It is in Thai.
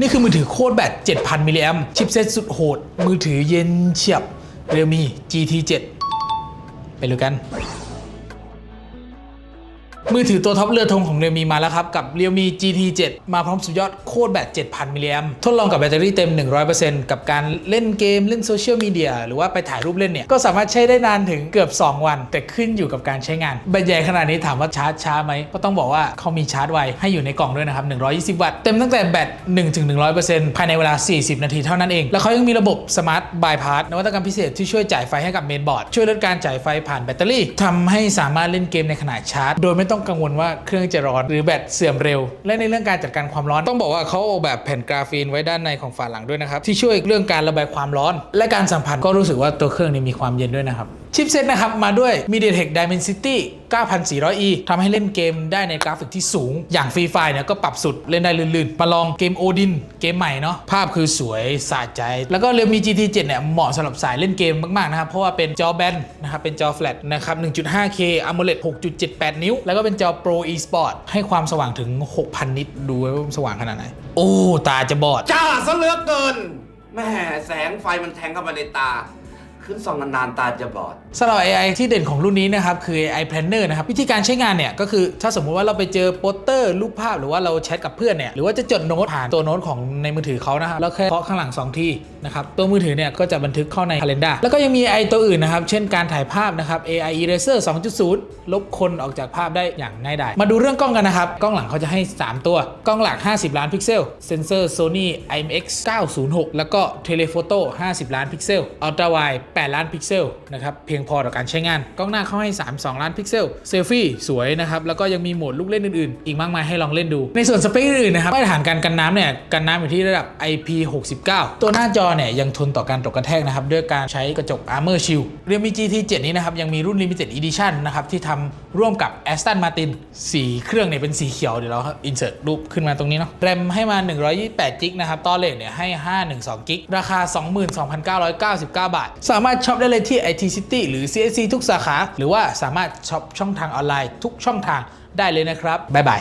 นี่คือมือถือโคตรแบต 7,000 มิลลิแอมชิปเซ็ตสุดโหด มือถือเย็นเฉียบ Realme GT7 ไปดูกัน มือถือตัวท็อปเรือธงของ Realme มาแล้วครับ กับ Realme GT7 มาพร้อมสุดยอดโคตรแบต 7,000 มิลลิแอมทดลองกับแบตเตอรี่เต็ม 100%กับการเล่นเกมเล่นโซเชียลมีเดียหรือว่าไปถ่ายรูปเล่นเนี่ย ก็สามารถใช้ได้นานถึงเกือบ 2 วัน แต่ขึ้นอยู่กับการใช้งาน แบตใหญ่ขนาดนี้ถามว่าชาร์จช้าไหมก็ต้องบอกว่าเขามีชาร์จไวให้อยู่ในกล่องด้วยนะครับ 120 วัตต์เต็มตั้งแต่แบต1-100%ภายในเวลา 40 นาทีเท่านั้นเอง แล้วเขายังมีระบบ Smart Bypass นวัตกรรมพิเศษที่ช่วยจ่ายไฟให้กับเมนบอร์ดช่วยลดการจ่ายไฟผ่านแบตเตอรี่ทำให้สามารถเล่นเกมในขณะชาร์จ โดยไม่ต้อง้องกังวลว่าเครื่องจะร้อนหรือแบตเสื่อมเร็ว และในเรื่องการจัดการความร้อนต้องบอกว่าเขาออกแบบแผ่นกราฟีนไว้ด้านในของฝาหลังด้วยนะครับที่ช่วยเรื่องการระบายความร้อน และการสัมผัสก็รู้สึกว่าตัวเครื่องนี้มีความเย็นด้วยนะครับ ชิปเซ็ตนะครับ มาด้วย MediaTek Dimensity 9400E ทำให้เล่นเกมได้ในกราฟิกที่สูง อย่างฟรีไฟเนี่ยก็ปรับสุดเล่นได้ลื่นๆ มาลองเกมโอดินเกมใหม่เนาะ ภาพคือสวยสะใจ แล้วก็ Realme GT7 เนี่ยเหมาะสำหรับสายเล่นเกมมาก ๆ นะครับ เพราะว่าเป็นจอแบนนะครับ เป็นจอแฟลตนะครับ 1.5K AMOLED 6.78 นิ้ว แล้วก็เป็นจอ Pro eSport ให้ความสว่างถึง 6,000 นิตดูว่าสว่างขนาดไหน โอ้ตาจะบอด จ้าซะเหลือเกินแม่แสงไฟมันแทงเข้ามาในตา ขึ้นส่องนานๆตาจะบอดสำหรับ AI ที่เด่นของรุ่นนี้นะครับคือ AI Planner นะครับวิธีการใช้งานเนี่ยก็คือถ้าสมมุติว่าเราไปเจอโปสเตอร์รูปภาพหรือว่าเราแชทกับเพื่อนเนี่ยหรือว่าจะจดโน้ตผ่านตัวโน้ตของในมือถือเขานะครับแล้วแค่เคาะข้างหลัง 2 ที่นะครับตัวมือถือเนี่ยก็จะบันทึกเข้าใน Calendar แล้วก็ยังมี AI ตัวอื่นนะครับเช่นการถ่ายภาพนะครับ AI Eraser 2.0 ลบคนออกจากภาพได้อย่างง่ายดายมาดูเรื่องกล้องกันนะครับกล้องหลังเขาจะให้ 3 ตัวกล้องหลัก 50 ล้านพิกเซลเซนเซอร์ Sony IMX 906 แล้วก็ Telephoto 50 ล้านพิกเซล Ultra Wide 8 ล้านพิกเซลนะครับเพียงพอต่อการใช้งาน กล้องหน้าเขาให้ 32 ล้านพิกเซลเซลฟี่สวยนะครับแล้วก็ยังมีโหมดลูกเล่นอื่นๆ อีกมากมายให้ลองเล่นดู ในส่วนสเปคอื่นนะครับมาตรฐานการกันน้ำเนี่ยกันน้ำอยู่ที่ระดับ IP69 ตัวหน้าจอเนี่ยยังทนต่อการตกกระแทกนะครับด้วยการใช้กระจก Armor Shield Realme GT7 นี้นะครับยังมีรุ่น Limited Edition นะครับที่ทำร่วมกับ Aston Martin สีเครื่องเนี่ยเป็นสีเขียวเดี๋ยวเรา insert รูปขึ้นมาตรงนี้เนาะแรมให้มา 128จิกนะครับตอเลนเนี่ยให้ 512กิกราคา 22,999 บาทสามารถช็อปได้เลยที่ IT City หรือ CSC ทุกสาขา หรือว่าสามารถช็อปช่องทางออนไลน์ทุกช่องทางได้เลยนะครับ บ๊ายบาย